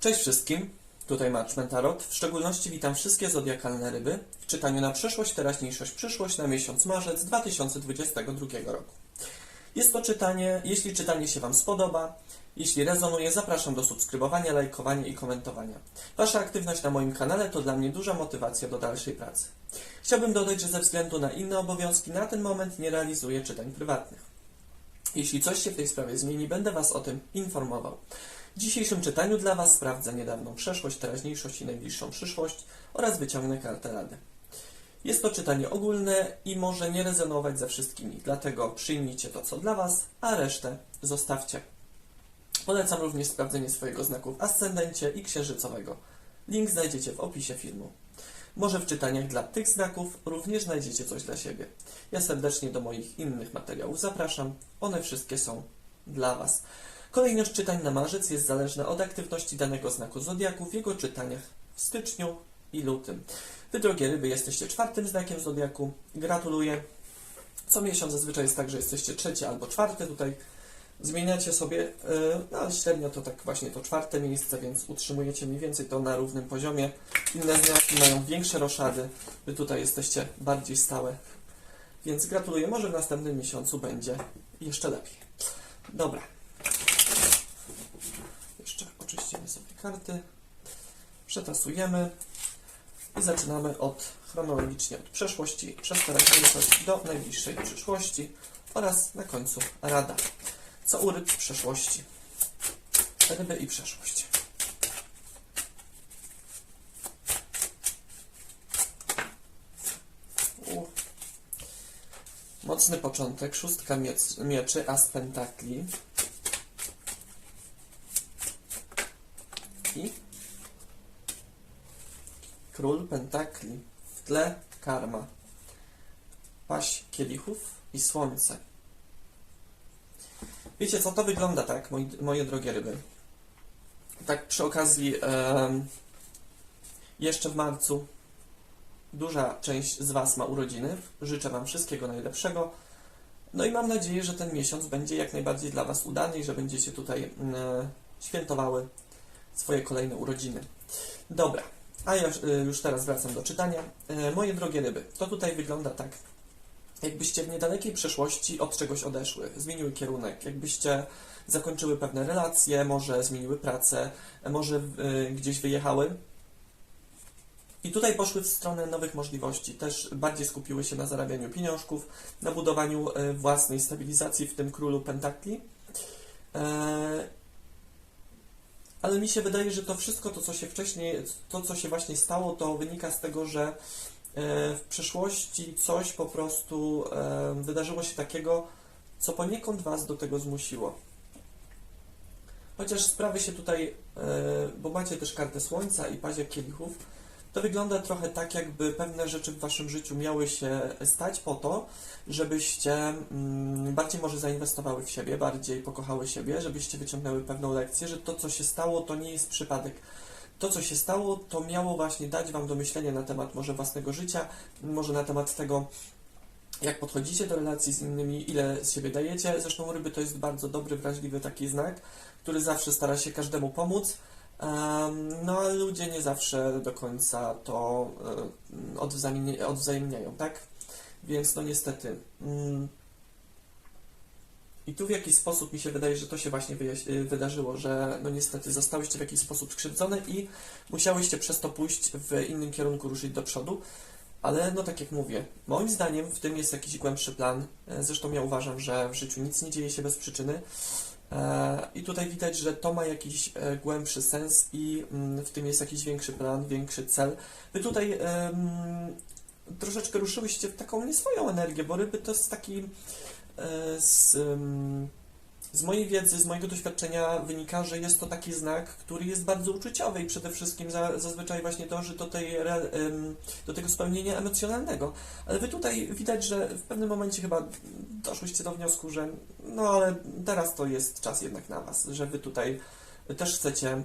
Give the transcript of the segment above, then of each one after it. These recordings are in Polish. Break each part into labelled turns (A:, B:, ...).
A: Cześć wszystkim, tutaj Marczmen Tarot. W szczególności witam wszystkie zodiakalne ryby w czytaniu na przyszłość, teraźniejszość, przyszłość na miesiąc marzec 2022 roku. Jest to czytanie, jeśli czytanie się Wam spodoba, jeśli rezonuje, zapraszam do subskrybowania, lajkowania i komentowania. Wasza aktywność na moim kanale to dla mnie duża motywacja do dalszej pracy. Chciałbym dodać, że ze względu na inne obowiązki na ten moment nie realizuję czytań prywatnych. Jeśli coś się w tej sprawie zmieni, będę Was o tym informował. W dzisiejszym czytaniu dla Was sprawdzę niedawną przeszłość, teraźniejszość i najbliższą przyszłość oraz wyciągnę kartę rady. Jest to czytanie ogólne i może nie rezonować ze wszystkimi, dlatego przyjmijcie to, co dla Was, a resztę zostawcie. Polecam również sprawdzenie swojego znaku w ascendencie i księżycowego. Link znajdziecie w opisie filmu. Może w czytaniach dla tych znaków również znajdziecie coś dla siebie. Ja serdecznie do moich innych materiałów zapraszam. One wszystkie są dla Was. Kolejność czytań na marzec jest zależna od aktywności danego znaku zodiaku w jego czytaniach w styczniu i lutym. Wy, drogie ryby, jesteście czwartym znakiem zodiaku. Gratuluję. Co miesiąc zazwyczaj jest tak, że jesteście trzeci albo czwarty. Tutaj zmieniacie sobie, yy, no ale średnio to tak właśnie to czwarte miejsce, więc utrzymujecie mniej więcej to na równym poziomie. Inne znaki mają większe roszady. Wy tutaj jesteście bardziej stałe. Więc gratuluję. Może w następnym miesiącu będzie jeszcze lepiej. Dobra. Oczyścimy sobie karty. Przetasujemy i zaczynamy od chronologicznie od przeszłości przez teraźniejszość do najbliższej przyszłości oraz na końcu rada. Co u ryb w przeszłości? Ryby i przeszłość. U. Mocny początek, szóstka miec, mieczy, as pentakli. Król pentakli. W tle karma. Paść kielichów i słońce. Wiecie co, to wygląda tak, moi, moje drogie ryby. Tak przy okazji em, jeszcze w marcu duża część z Was ma urodziny. Życzę Wam wszystkiego najlepszego. No i mam nadzieję, że ten miesiąc będzie jak najbardziej dla Was udany i że będziecie tutaj e, świętowały swoje kolejne urodziny. Dobra, a ja już, y, już teraz wracam do czytania. E, Moje drogie ryby, to tutaj wygląda tak, jakbyście w niedalekiej przeszłości od czegoś odeszły, zmieniły kierunek, jakbyście zakończyły pewne relacje, może zmieniły pracę, e, może y, gdzieś wyjechały. I tutaj poszły w stronę nowych możliwości. Też bardziej skupiły się na zarabianiu pieniążków, na budowaniu e, własnej stabilizacji w tym królu pentakli. Ale mi się wydaje, że to wszystko, to co się wcześniej, to co się właśnie stało, to wynika z tego, że e, w przeszłości coś po prostu e, wydarzyło się takiego, co poniekąd Was do tego zmusiło. Chociaż sprawy się tutaj, e, bo macie też kartę Słońca i pazie kielichów, to wygląda trochę tak, jakby pewne rzeczy w Waszym życiu miały się stać po to, żebyście mm, bardziej może zainwestowały w siebie, bardziej pokochały siebie, żebyście wyciągnęły pewną lekcję, że to, co się stało, to nie jest przypadek. To, co się stało, to miało właśnie dać Wam do myślenia na temat może własnego życia, może na temat tego, jak podchodzicie do relacji z innymi, ile z siebie dajecie. Zresztą ryby to jest bardzo dobry, wrażliwy taki znak, który zawsze stara się każdemu pomóc. No, ale ludzie nie zawsze do końca to e, odwzajemnia- odwzajemniają, tak? Więc no niestety. mm, I tu w jakiś sposób mi się wydaje, że to się właśnie y, wydarzyło, że no niestety zostałyście w jakiś sposób skrzywdzone i musiałyście przez to pójść w innym kierunku, ruszyć do przodu. Ale no tak jak mówię, moim zdaniem w tym jest jakiś głębszy plan. E, Zresztą ja uważam, że w życiu nic nie dzieje się bez przyczyny. E, I tutaj widać, że to ma jakiś e, głębszy sens i mm, w tym jest jakiś większy plan, większy cel. Wy tutaj troszeczkę ruszyłyście w taką nie swoją energię, bo ryby to jest taki e, z, z mojej wiedzy, z mojego doświadczenia wynika, że jest to taki znak, który jest bardzo uczuciowy i przede wszystkim za, zazwyczaj właśnie dąży do, tej, do tego spełnienia emocjonalnego. Ale wy tutaj widać, że w pewnym momencie chyba doszłyście do wniosku, że no ale teraz to jest czas jednak na was, że wy tutaj też chcecie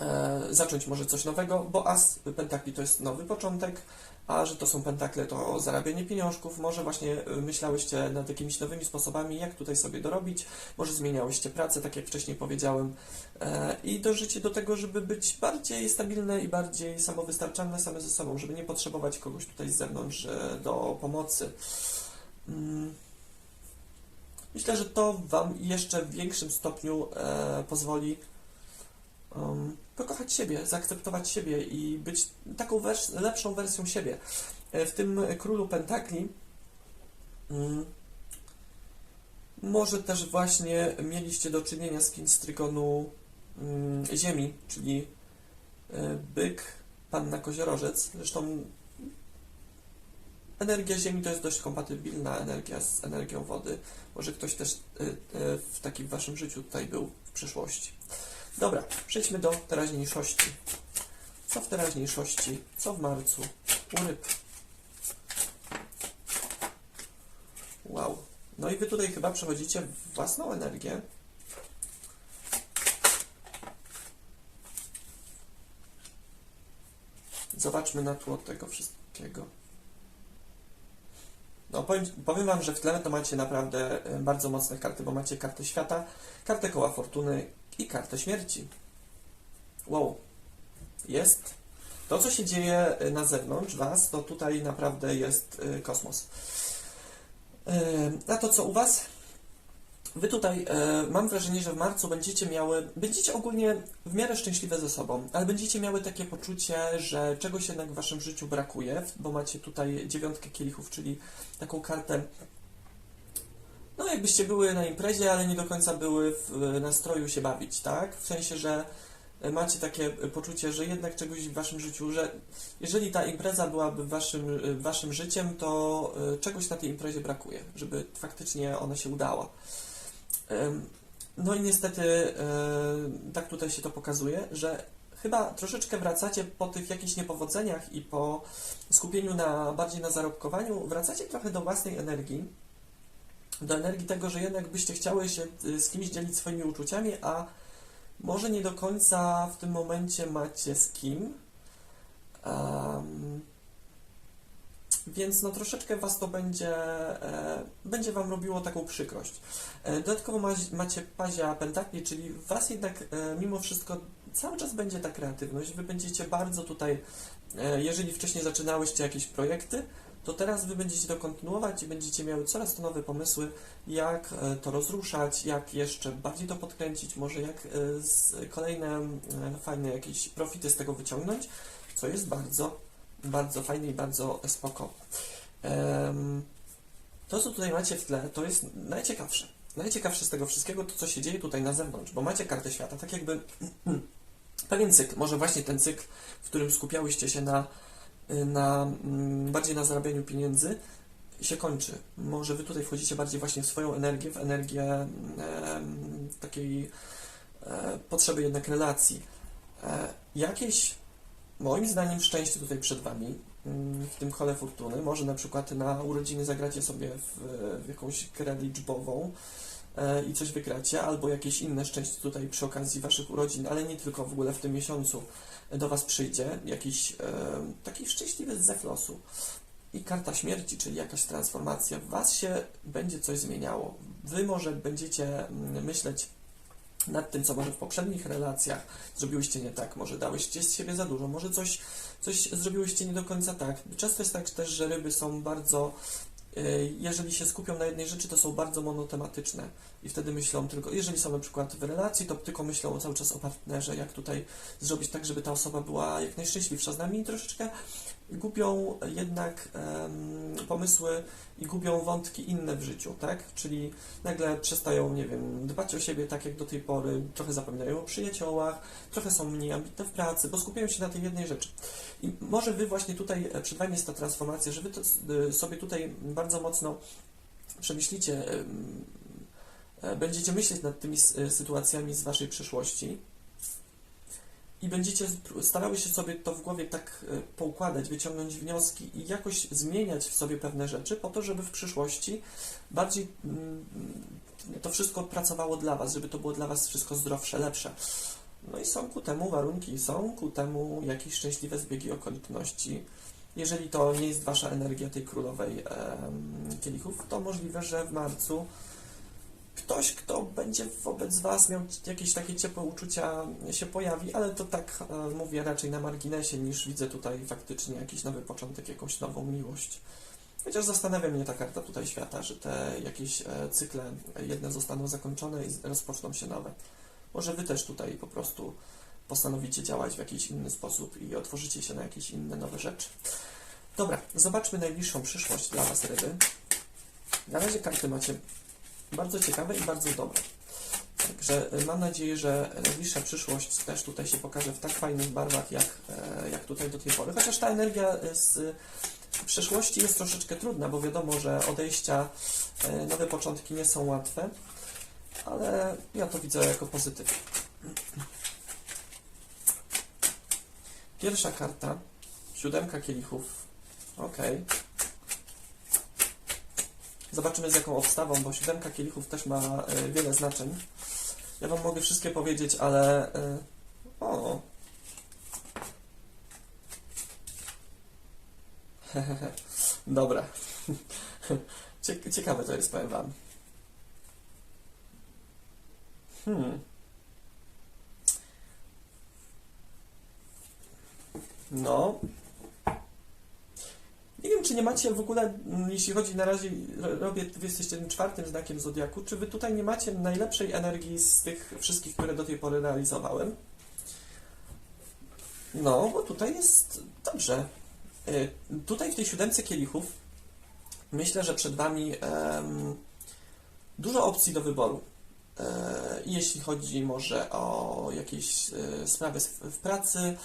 A: e, zacząć może coś nowego, bo As Pentakli to jest nowy początek, a że to są pentakle, to zarabianie pieniążków, może właśnie y, myślałyście nad jakimiś nowymi sposobami, jak tutaj sobie dorobić, może zmieniałyście pracę, tak jak wcześniej powiedziałem, e, i dążycie do tego, żeby być bardziej stabilne i bardziej samowystarczalne same ze sobą, żeby nie potrzebować kogoś tutaj z zewnątrz e, do pomocy. Mm. Myślę, że to Wam jeszcze w większym stopniu e, pozwoli um, pokochać siebie, zaakceptować siebie i być taką wers- lepszą wersją siebie. E, W tym królu pentakli mm, może też właśnie mieliście do czynienia z kim z trygonu mm, Ziemi, czyli e, byk, panna koziorożec. Zresztą energia Ziemi to jest dość kompatybilna energia z energią wody. Może ktoś też e, w takim waszym życiu tutaj był w przyszłości. Dobra, przejdźmy do teraźniejszości. Co w teraźniejszości? Co w marcu? U ryb. Wow. No i wy tutaj chyba przechodzicie własną energię. Zobaczmy na tło tego wszystkiego. No, powiem, powiem Wam, że w tle to macie naprawdę e, bardzo mocne karty, bo macie kartę świata, kartę koła fortuny i kartę śmierci. Wow. Jest. To, co się dzieje e, na zewnątrz Was, to tutaj naprawdę jest e, kosmos. A to, co u Was? Wy tutaj, e, mam wrażenie, że w marcu będziecie miały, będziecie ogólnie w miarę szczęśliwe ze sobą, ale będziecie miały takie poczucie, że czegoś jednak w Waszym życiu brakuje, bo macie tutaj dziewiątkę kielichów, czyli taką kartę, no jakbyście były na imprezie, ale nie do końca były w nastroju się bawić, tak? W sensie, że macie takie poczucie, że jednak czegoś w Waszym życiu, że jeżeli ta impreza byłaby waszym, waszym życiem, to e, czegoś na tej imprezie brakuje, żeby faktycznie ona się udała. No i niestety tak tutaj się to pokazuje, że chyba troszeczkę wracacie po tych jakichś niepowodzeniach i po skupieniu na bardziej na zarobkowaniu, wracacie trochę do własnej energii, do energii tego, że jednak byście chciały się y, z kimś dzielić swoimi uczuciami, a może nie do końca w tym momencie macie z kim. Em, więc no troszeczkę was to będzie, e, będzie wam robiło taką przykrość. E, dodatkowo ma, macie pazia pentakli, czyli was jednak e, mimo wszystko cały czas będzie ta kreatywność. Wy będziecie bardzo tutaj, jeżeli wcześniej zaczynałyście jakieś projekty, to teraz wy będziecie to kontynuować i będziecie miały coraz to nowe pomysły, jak to rozruszać, jak jeszcze bardziej to podkręcić, może jak kolejne fajne jakieś profity z tego wyciągnąć, co jest bardzo, bardzo fajne i bardzo spoko. To, co tutaj macie w tle, to jest najciekawsze. Najciekawsze z tego wszystkiego to, co się dzieje tutaj na zewnątrz, bo macie kartę świata, tak jakby pewien cykl, może właśnie ten cykl, w którym skupiałyście się na, na mm, bardziej na zarabianiu pieniędzy, się kończy. Może wy tutaj wchodzicie bardziej właśnie w swoją energię, w energię em, takiej e, potrzeby jednak relacji. E, jakieś, moim zdaniem, szczęście tutaj przed wami mm, w tym kole fortuny. Może na przykład na urodziny zagracie sobie w, w jakąś grę liczbową e, i coś wygracie, albo jakieś inne szczęście tutaj przy okazji waszych urodzin, ale nie tylko w ogóle w tym miesiącu do was przyjdzie, jakiś e, taki szczęśliwy zew losu. I karta śmierci, czyli jakaś transformacja. W was się będzie coś zmieniało. Wy może będziecie mm, myśleć nad tym, co może w poprzednich relacjach zrobiłyście nie tak, może dałyście z siebie za dużo, może coś, coś zrobiłyście nie do końca tak. Często jest tak też, że ryby są bardzo, y, jeżeli się skupią na jednej rzeczy, to są bardzo monotematyczne i wtedy myślą tylko, jeżeli są na przykład w relacji, to tylko myślą cały czas o partnerze, jak tutaj zrobić tak, żeby ta osoba była jak najszczęśliwsza z nami i troszeczkę gubią jednak em, pomysły i gubią wątki inne w życiu, tak? Czyli nagle przestają, nie wiem, dbać o siebie tak jak do tej pory, trochę zapominają o przyjaciołach, trochę są mniej ambitne w pracy, bo skupiają się na tej jednej rzeczy. I może wy właśnie tutaj, e, przed wami jest ta transformacja, że wy to, e, sobie tutaj bardzo mocno przemyślicie, em, e, będziecie myśleć nad tymi sytuacjami z waszej przyszłości i będziecie starały się sobie to w głowie tak e, poukładać, wyciągnąć wnioski i jakoś zmieniać w sobie pewne rzeczy po to, żeby w przyszłości bardziej mm, to wszystko pracowało dla Was, żeby to było dla Was wszystko zdrowsze, lepsze. No i są ku temu warunki, są ku temu jakieś szczęśliwe zbiegi okoliczności. Jeżeli to nie jest wasza energia tej królowej em, kielichów, to możliwe, że w marcu ktoś, kto będzie wobec was miał jakieś takie ciepłe uczucia się pojawi, ale to tak e, mówię raczej na marginesie, niż widzę tutaj faktycznie jakiś nowy początek, jakąś nową miłość. Chociaż zastanawia mnie ta karta tutaj świata, że te jakieś e, cykle jedne zostaną zakończone i rozpoczną się nowe. Może wy też tutaj po prostu postanowicie działać w jakiś inny sposób i otworzycie się na jakieś inne nowe rzeczy. Dobra, zobaczmy najbliższą przyszłość dla was, ryby. Na razie karty macie bardzo ciekawe i bardzo dobre. Także e, mam nadzieję, że najbliższa przyszłość też tutaj się pokaże w tak fajnych barwach, jak, e, jak tutaj do tej pory. Chociaż ta energia e, z przeszłości jest troszeczkę trudna, bo wiadomo, że odejścia, e, nowe początki nie są łatwe, ale ja to widzę jako pozytyw. Pierwsza karta, siódemka kielichów. Ok. Zobaczymy z jaką obstawą, bo siódemka kielichów też ma e, wiele znaczeń. Ja Wam mogę wszystkie powiedzieć, ale... e, O! Dobra. Cie- Ciekawe to jest, powiem Wam. Hmm. No. Nie wiem, czy nie macie w ogóle, mm, jeśli chodzi na razie, ro- robię, wy jesteście tym czwartym znakiem Zodiaku, czy wy tutaj nie macie najlepszej energii z tych wszystkich, które do tej pory realizowałem? No, bo tutaj jest dobrze. Y, Tutaj w tej siódemce kielichów myślę, że przed Wami em, dużo opcji do wyboru. E, jeśli chodzi może o jakieś e, sprawy w, pracy,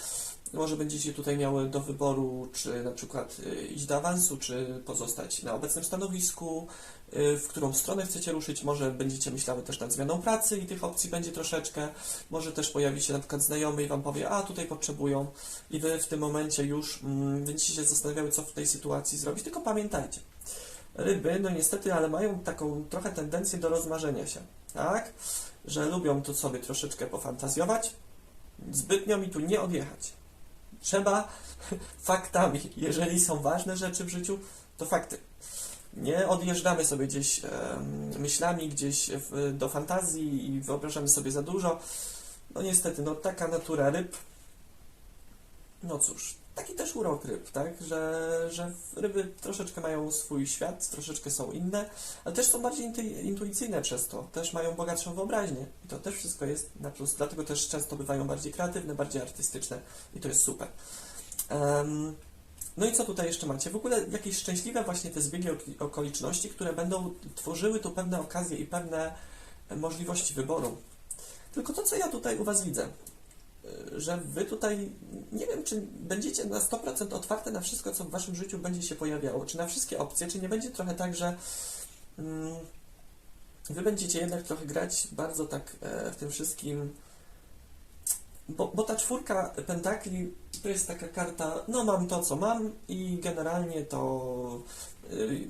A: może będziecie tutaj miały do wyboru, czy na przykład e, iść do awansu, czy pozostać na obecnym stanowisku, w którą stronę chcecie ruszyć. Może będziecie myślały też nad zmianą pracy i tych opcji będzie troszeczkę. Może też pojawi się na przykład znajomy i Wam powie, a tutaj potrzebują i Wy w tym momencie już mm, będziecie się zastanawiały, co w tej sytuacji zrobić. Tylko pamiętajcie, ryby, no niestety, ale mają taką trochę tendencję do rozmarzenia się, tak? Że lubią tu sobie troszeczkę pofantazjować, zbytnio mi tu nie odjechać. Trzeba faktami. Jeżeli są ważne rzeczy w życiu, to fakty. Nie odjeżdżamy sobie gdzieś em, myślami, gdzieś w, do fantazji i wyobrażamy sobie za dużo. No niestety, no taka natura ryb. No cóż, taki też urok ryb, tak? Że, że ryby troszeczkę mają swój świat, troszeczkę są inne, ale też są bardziej intu- intuicyjne przez to, też mają bogatszą wyobraźnię. I to też wszystko jest na plus, dlatego też często bywają bardziej kreatywne, bardziej artystyczne i to jest super. Em, no i co tutaj jeszcze macie? W ogóle jakieś szczęśliwe właśnie te zbiegi ok- okoliczności, które będą tworzyły tu pewne okazje i pewne możliwości wyboru. Tylko to, co ja tutaj u Was widzę, że Wy tutaj, nie wiem, czy będziecie na 100% otwarte na wszystko, co w Waszym życiu będzie się pojawiało, czy na wszystkie opcje, czy nie będzie trochę tak, że mm, Wy będziecie jednak trochę grać bardzo tak e, w tym wszystkim, bo, bo ta czwórka pentakli to jest taka karta, no mam to, co mam i generalnie to y,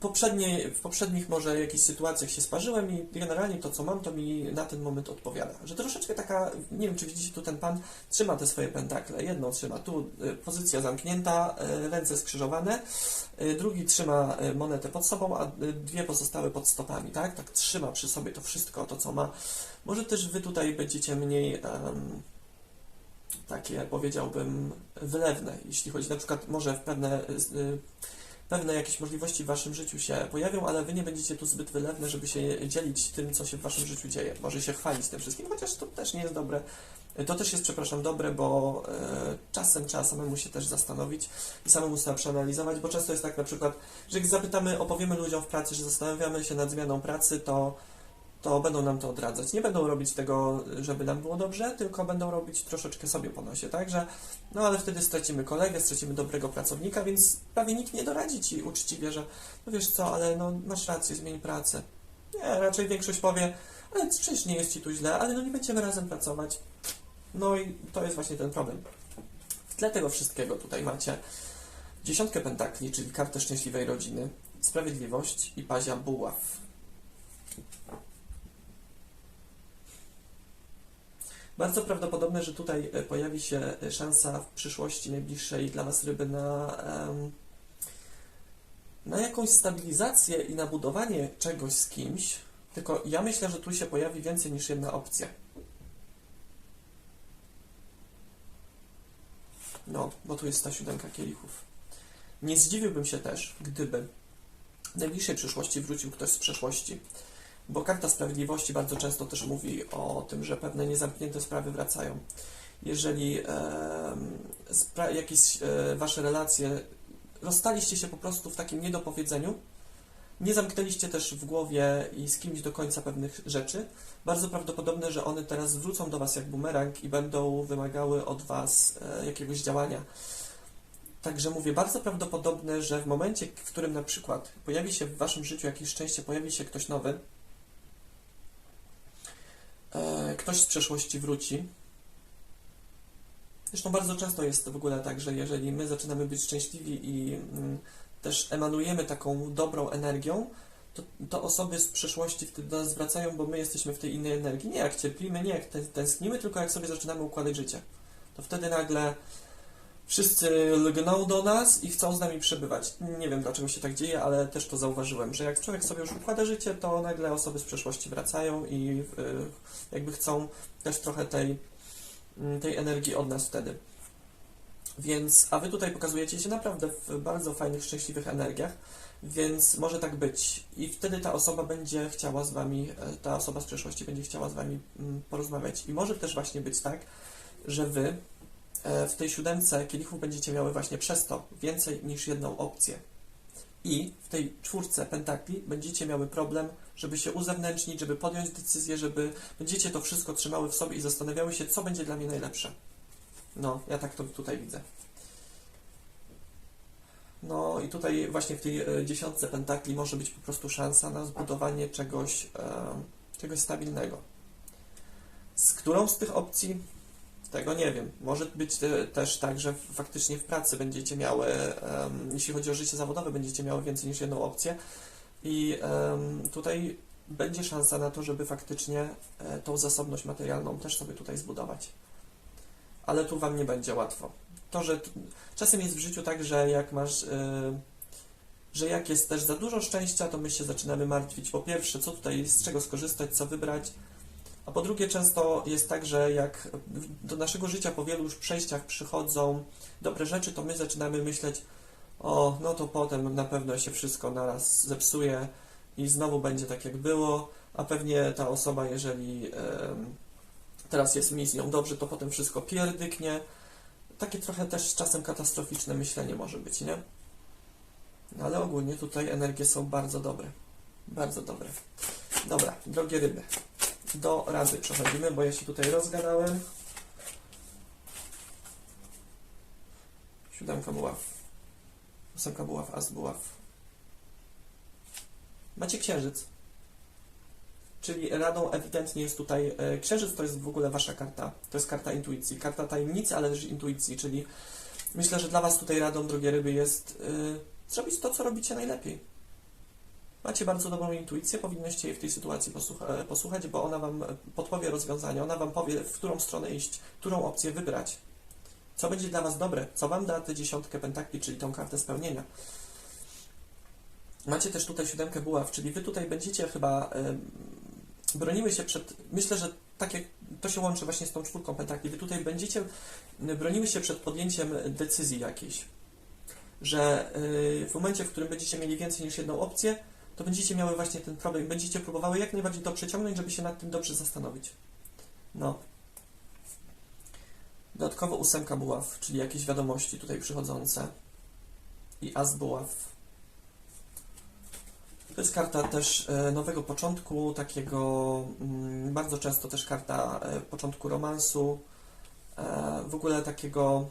A: poprzednie, w poprzednich może jakichś sytuacjach się sparzyłem i generalnie to, co mam, to mi na ten moment odpowiada. Że troszeczkę taka, nie wiem, czy widzicie tu ten pan trzyma te swoje pentakle. Jedno trzyma tu, y, pozycja zamknięta, y, ręce skrzyżowane, y, drugi trzyma monetę pod sobą, a dwie pozostałe pod stopami, tak? Tak trzyma przy sobie to wszystko, to co ma. Może też wy tutaj będziecie mniej em, takie, powiedziałbym, wylewne, jeśli chodzi na przykład może w pewne pewne jakieś możliwości w waszym życiu się pojawią, ale wy nie będziecie tu zbyt wylewne, żeby się dzielić tym, co się w waszym życiu dzieje. Może się chwalić tym wszystkim, chociaż to też nie jest dobre. To też jest, przepraszam, dobre, bo e, czasem trzeba samemu się też zastanowić i samemu sobie przeanalizować, bo często jest tak na przykład, że jak zapytamy, opowiemy ludziom w pracy, że zastanawiamy się nad zmianą pracy, to to będą nam to odradzać. Nie będą robić tego, żeby nam było dobrze, tylko będą robić troszeczkę sobie po nosie, tak? No ale wtedy stracimy kolegę, stracimy dobrego pracownika, więc prawie nikt nie doradzi ci uczciwie, że no wiesz co, ale no masz rację, zmień pracę. Nie, raczej większość powie, ale przecież nie jest ci tu źle, ale no nie będziemy razem pracować. No i to jest właśnie ten problem. W tle tego wszystkiego tutaj macie dziesiątkę pentakli, czyli kartę szczęśliwej rodziny, sprawiedliwość i pazia buław. Bardzo prawdopodobne, że tutaj e, pojawi się e, szansa w przyszłości najbliższej dla Was ryby na, na jakąś stabilizację i na budowanie czegoś z kimś. Tylko ja myślę, że tu się pojawi więcej niż jedna opcja. No, bo tu jest ta siódemka kielichów. Nie zdziwiłbym się też, gdyby w najbliższej przyszłości wrócił ktoś z przeszłości. Bo karta sprawiedliwości bardzo często też mówi o tym, że pewne niezamknięte sprawy wracają. Jeżeli spra- jakieś e, wasze relacje rozstaliście się po prostu w takim niedopowiedzeniu, nie zamknęliście też w głowie i z kimś do końca pewnych rzeczy, bardzo prawdopodobne, że one teraz wrócą do was jak bumerang i będą wymagały od was e, jakiegoś działania. Także mówię, bardzo prawdopodobne, że w momencie, w którym na przykład pojawi się w waszym życiu jakieś szczęście, pojawi się ktoś nowy, e, ktoś z przeszłości wróci. Zresztą bardzo często jest w ogóle tak, że jeżeli my zaczynamy być szczęśliwi i mm, też emanujemy taką dobrą energią, to, to osoby z przeszłości wtedy do nas wracają, bo my jesteśmy w tej innej energii. Nie jak cierpimy, nie jak tę- tęsknimy, tylko jak sobie zaczynamy układać życie. To wtedy nagle wszyscy lgną do nas i chcą z nami przebywać. Nie wiem dlaczego się tak dzieje, ale też to zauważyłem, że jak człowiek sobie już układa życie, to nagle osoby z przeszłości wracają i y, jakby chcą też trochę tej, mm, tej energii od nas wtedy. Więc, a wy tutaj pokazujecie się naprawdę w bardzo fajnych, szczęśliwych energiach, więc może tak być. I wtedy ta osoba będzie chciała z wami, e, ta osoba z przeszłości będzie chciała z wami mm, porozmawiać. I może też właśnie być tak, że wy e, w tej siódemce kielichów będziecie miały właśnie przez to więcej niż jedną opcję. I w tej czwórce pentakli będziecie miały problem, żeby się uzewnętrznić, żeby podjąć decyzję, żeby będziecie to wszystko trzymały w sobie i zastanawiały się, co będzie dla mnie najlepsze. No, ja tak to tutaj widzę. No i tutaj właśnie w tej e, dziesiątce pentakli może być po prostu szansa na zbudowanie czegoś, e, czegoś stabilnego. Z którą z tych opcji? Tego nie wiem. Może być też tak, że faktycznie w pracy będziecie miały, jeśli chodzi o życie zawodowe, będziecie miały więcej niż jedną opcję i tutaj będzie szansa na to, żeby faktycznie e, tą zasobność materialną też sobie tutaj zbudować. Ale tu Wam nie będzie łatwo. To, że czasem jest w życiu tak, że jak masz, e, że jak jest też za dużo szczęścia, to my się zaczynamy martwić. Po pierwsze, co tutaj, z czego skorzystać, co wybrać, a po drugie, często jest tak, że jak do naszego życia po wielu już przejściach przychodzą dobre rzeczy, to my zaczynamy myśleć, o, no to potem na pewno się wszystko naraz zepsuje i znowu będzie tak, jak było, a pewnie ta osoba, jeżeli teraz jest mi z nią dobrze, to potem wszystko pierdyknie. Takie trochę też czasem katastroficzne myślenie może być, nie? No, ale ogólnie tutaj energie są bardzo dobre. Bardzo dobre. Dobra, drogie ryby do rady przechodzimy, bo ja się tutaj rozgadałem. Siódemka buław. Ósemka buław, as buław. Macie księżyc. Czyli radą ewidentnie jest tutaj, e, księżyc to jest w ogóle wasza karta. To jest karta intuicji. Karta tajemnicy, ale też intuicji, czyli myślę, że dla was tutaj radą, drogie ryby, jest e, zrobić to, co robicie najlepiej. Macie bardzo dobrą intuicję, powinnoście jej w tej sytuacji e, posłuchać, bo ona Wam e, podpowie rozwiązania, ona Wam powie, w którą stronę iść, którą opcję wybrać. Co będzie dla Was dobre, co Wam da tę dziesiątkę pentakli, czyli tą kartę spełnienia. Macie też tutaj siódemkę buław, czyli Wy tutaj będziecie chyba em, broniły się przed, myślę, że tak jak to się łączy właśnie z tą czwórką pentakli, Wy tutaj będziecie broniły się przed podjęciem decyzji jakiejś. Że y, w momencie, w którym będziecie mieli więcej niż jedną opcję, to będziecie miały właśnie ten problem. Będziecie próbowały jak najbardziej to przeciągnąć, żeby się nad tym dobrze zastanowić. No. Dodatkowo ósemka buław, czyli jakieś wiadomości tutaj przychodzące. I as buław. To jest karta też e, nowego początku, takiego mm, bardzo często też karta e, początku romansu, e, w ogóle takiego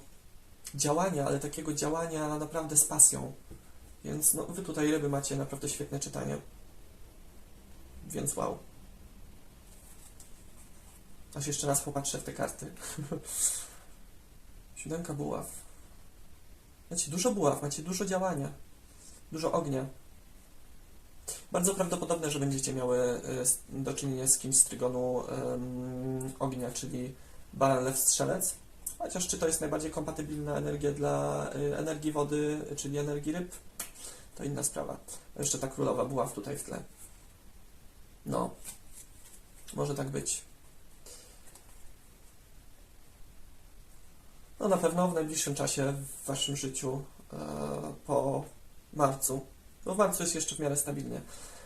A: działania, ale takiego działania naprawdę z pasją. Więc no, wy tutaj ryby macie naprawdę świetne czytanie. Więc wow. Aż jeszcze raz popatrzę w te karty. Siódemka buław. Macie dużo buław, macie dużo działania. Dużo ognia. Bardzo prawdopodobne, że będziecie miały e, do czynienia z kimś z trygonu em, ognia, czyli Baran, Lew, Strzelec. Chociaż czy to jest najbardziej kompatybilna energia dla y, energii wody, czyli energii ryb, to inna sprawa. Jeszcze ta królowa była tutaj w tle. No, może tak być. No na pewno w najbliższym czasie w Waszym życiu e, po marcu, no w marcu jest jeszcze w miarę stabilnie,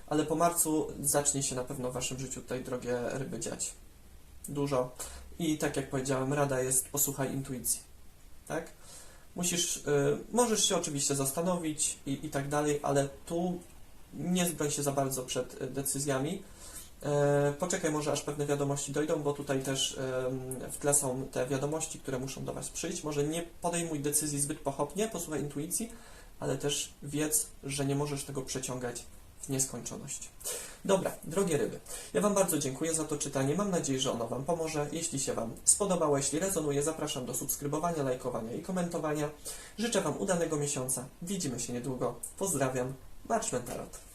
A: ale po marcu zacznie się na pewno w Waszym życiu tutaj drogie ryby dziać. Dużo. I tak jak powiedziałem, rada jest posłuchaj intuicji. Tak? Musisz, y, możesz się oczywiście zastanowić i, i tak dalej, ale tu nie zbroń się za bardzo przed y, decyzjami. E, Poczekaj może aż pewne wiadomości dojdą, bo tutaj też w tle są te wiadomości, które muszą do Was przyjść. Może nie podejmuj decyzji zbyt pochopnie, posłuchaj intuicji, ale też wiedz, że nie możesz tego przeciągać w nieskończoność. Dobra, drogie ryby, ja Wam bardzo dziękuję za to czytanie. Mam nadzieję, że ono Wam pomoże. Jeśli się Wam spodobało, jeśli rezonuje, zapraszam do subskrybowania, lajkowania i komentowania. Życzę Wam udanego miesiąca. Widzimy się niedługo. Pozdrawiam. Marszment Tarot.